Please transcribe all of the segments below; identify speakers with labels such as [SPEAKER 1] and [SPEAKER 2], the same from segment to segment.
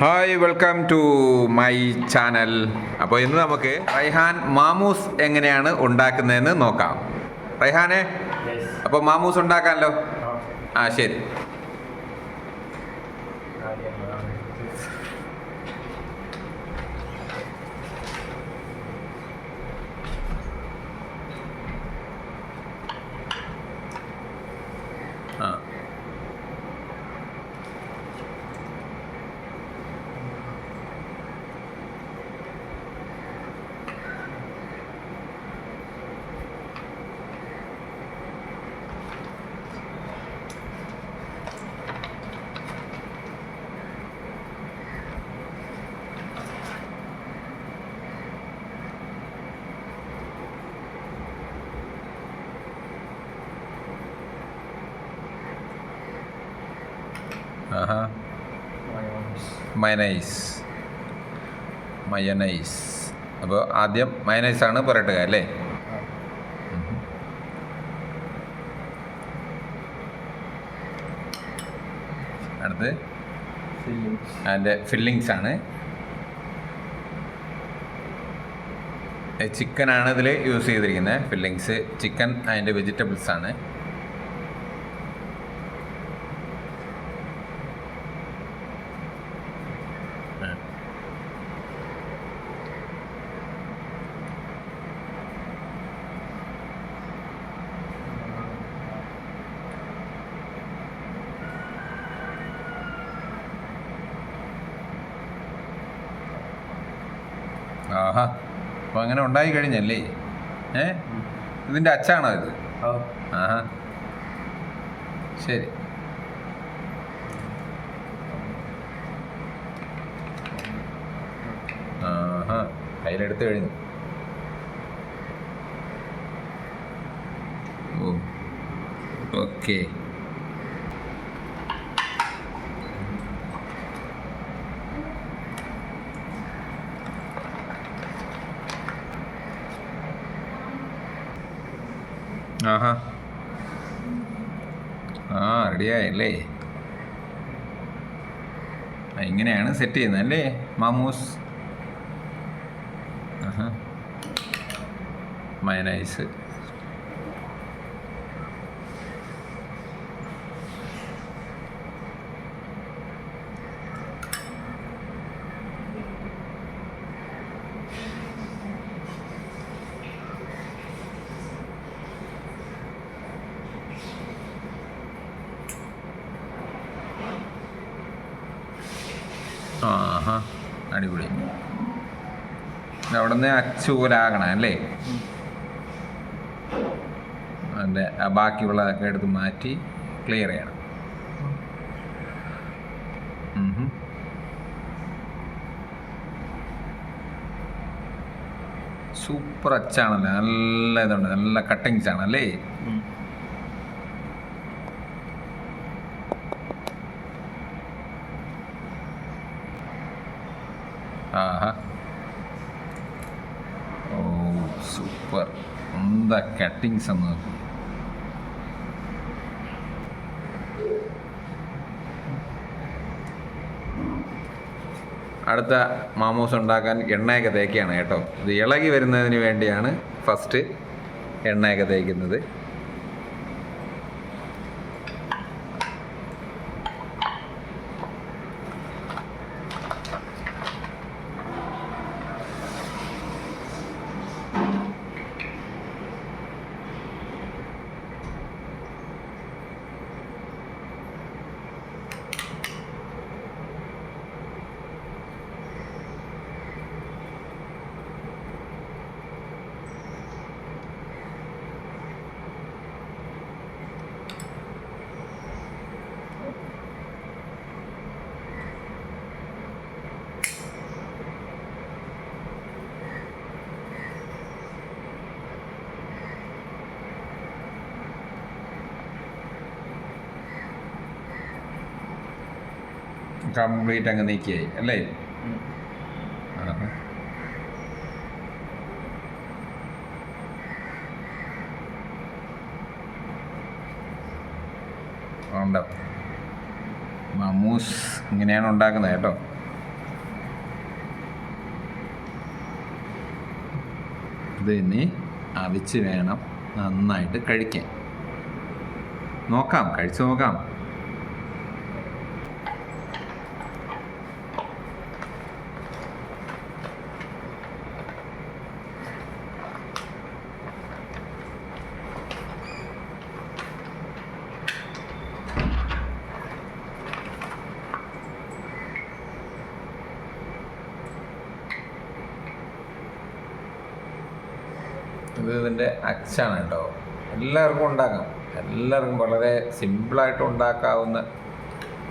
[SPEAKER 1] Hi welcome to my channel അപ്പോൾ ഇന്ന് നമുക്ക് റൈഹാൻ മാമൂസ് എങ്ങനെയാണ് ഉണ്ടാക്കുന്നതെന്ന് നോക്കാം. റൈഹാനെ? അപ്പോൾ മാമൂസ് ഉണ്ടാക്കാമല്ലോ? ആ ശരി ആ ആഹാ മയനൈസ് മയനൈസ് അപ്പോൾ ആദ്യം മയനൈസ് ആണ് പുരട്ടുക അല്ലേ. അടുത്ത് അതിന്റെ ഫില്ലിങ്സ് ആണ്. ചിക്കനാണ് ഇതിൽ യൂസ് ചെയ്തിരിക്കുന്നത്. ഫില്ലിങ്സ് ചിക്കൻ അതിന്റെ വെജിറ്റബിൾസ് ആണ്. ആഹാ. അപ്പോൾ അങ്ങനെ ഉണ്ടായി കഴിഞ്ഞല്ലേ? ഏ? ഇതിന്റെ അച്ചാണോ ഇത്? ആഹാ. ശരി. ആഹാ. കയ്യിലെടുത്ത് കഴിഞ്ഞു. ഓ. ഓക്കെ. ആഹാ. ആ റെഡിയായല്ലേ? ഇങ്ങനെയാണ് സെറ്റ് ചെയ്യുന്നത് അല്ലേ മാമൂസ്? മയനൈസ് ആഹാ അടിപൊളി അവിടെ നിന്ന് അച്ചുപോലാകണം അല്ലേ? അതിന്റെ ബാക്കിയുള്ളതൊക്കെ എടുത്ത് മാറ്റി ക്ലിയർ ചെയ്യണം. സൂപ്പർ അച്ചാണല്ലേ? നല്ല ഇതുണ്ട് നല്ല കട്ടിങ്സ് അല്ലേ? ആഹാ ഓ സൂപ്പർ എന്താ കട്ടിങ്സ് എന്ന് അടുത്ത മാമോസ് ഉണ്ടാക്കാൻ എണ്ണയൊക്കെ തേക്കുകയാണ് കേട്ടോ. ഇത് ഇളകി വരുന്നതിന് വേണ്ടിയാണ് ഫസ്റ്റ് എണ്ണയൊക്കെ തേക്കുന്നത്. കംപ്ലീറ്റ് അങ്ങ് നീക്കിയായി അല്ലേ? ഉണ്ട്? മമ്മൂസ് ഇങ്ങനെയാണ് ഉണ്ടാക്കുന്നത് കേട്ടോ. ഇത് ഇനി അവിച്ച് വേണം നന്നായിട്ട് കഴിക്കാൻ. നോക്കാം കഴിച്ചു നോക്കാം. ഇത് ഇതിന്റെ അച്ചാണ് കേട്ടോ എല്ലാവർക്കും ഉണ്ടാക്കാം. എല്ലാവർക്കും വളരെ സിമ്പിളായിട്ട് ഉണ്ടാക്കാവുന്ന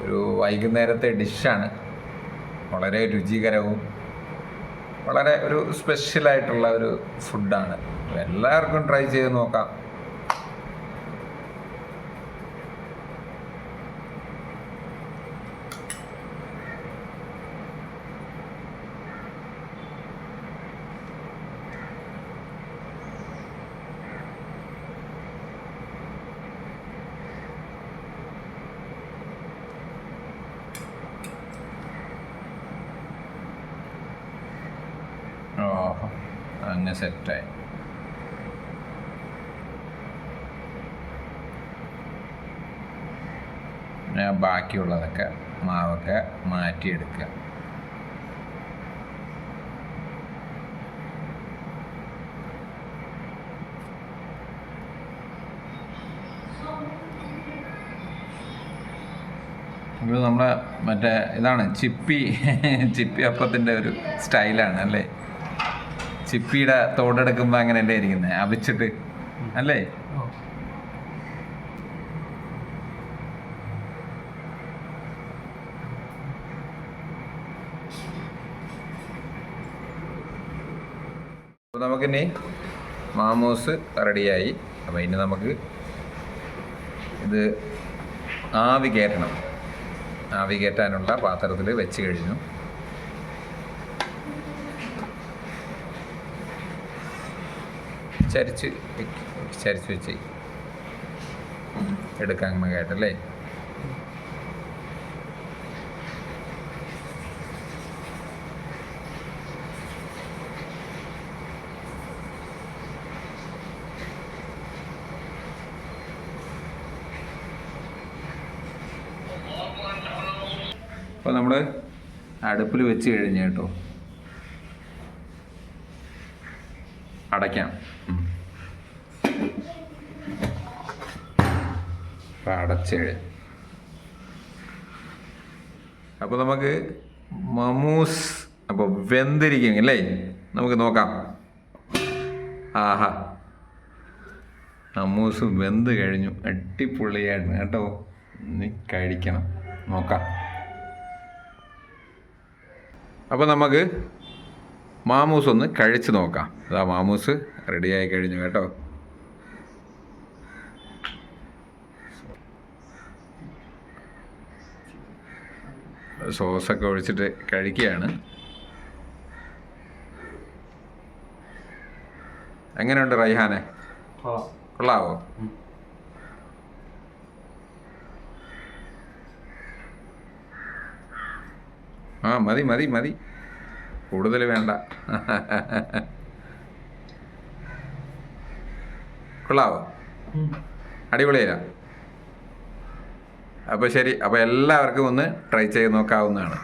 [SPEAKER 1] ഒരു വൈകുന്നേരത്തെ ഡിഷാണ്. വളരെ രുചികരവും വളരെ ഒരു സ്പെഷ്യലായിട്ടുള്ള ഒരു ഫുഡാണ്. എല്ലാവർക്കും ട്രൈ ചെയ്ത് നോക്കാം. അങ്ങ് സെറ്റായി. ബാക്കിയുള്ളതൊക്കെ മാവൊക്കെ മാറ്റിയെടുക്കുക. ഇത് നമ്മളെ മറ്റേ ഇതാണ് ചിപ്പി ചിപ്പി അപ്പത്തിന്റെ ഒരു സ്റ്റൈലാണ് അല്ലേ? ചിപ്പിയുടെ തോടെടുക്കുമ്പോൾ അങ്ങനെയല്ലേ ഇരിക്കുന്നത് അവിച്ചിട്ട്. അല്ലേ? നമുക്കിനി മാമോസ് റെഡിയായി. അപ്പോൾ ഇനി നമുക്ക് ഇത് ആവി കയറ്റണം. ആവി കയറ്റാനുള്ള പാത്രത്തിൽ വെച്ച് കഴിഞ്ഞു. ചരിച്ച് വിചാരിച്ച് ചരിച്ച് വെച്ച്. എടുക്കാൻ കേട്ടല്ലേ അപ്പോൾ നമ്മൾ അടുപ്പിൽ വെച്ച് കഴിഞ്ഞ് കേട്ടോ. അപ്പോൾ അടച്ച് അപ്പോൾ നമുക്ക് മമൂസ് അപ്പോൾ വെന്തിരിക്കും അല്ലേ? നമുക്ക് നോക്കാം. ആഹാ. മമൂസ് വെന്ത് കഴിഞ്ഞു. അടിപൊളിയായിരുന്നു കേട്ടോ. നീ കഴിക്കണം. നോക്കാം. അപ്പോൾ നമുക്ക് മാമൂസ് ഒന്ന് കഴിച്ച് നോക്കാം. അതാ മാമൂസ് റെഡിയായി കഴിഞ്ഞു കേട്ടോ. സോസൊക്കെ ഒഴിച്ചിട്ട് കഴിക്കുകയാണ്. എങ്ങനെയുണ്ട് റൈഹാനെ? കൊള്ളാവോ? ആ മതി മതി മതി. കൂടുതൽ വേണ്ട. കൊള്ളാവോ? അടിപൊളിയാ അപ്പോൾ ശരി അപ്പോൾ എല്ലാവർക്കും ഒന്ന് ട്രൈ ചെയ്ത് നോക്കാവുന്നതാണ്.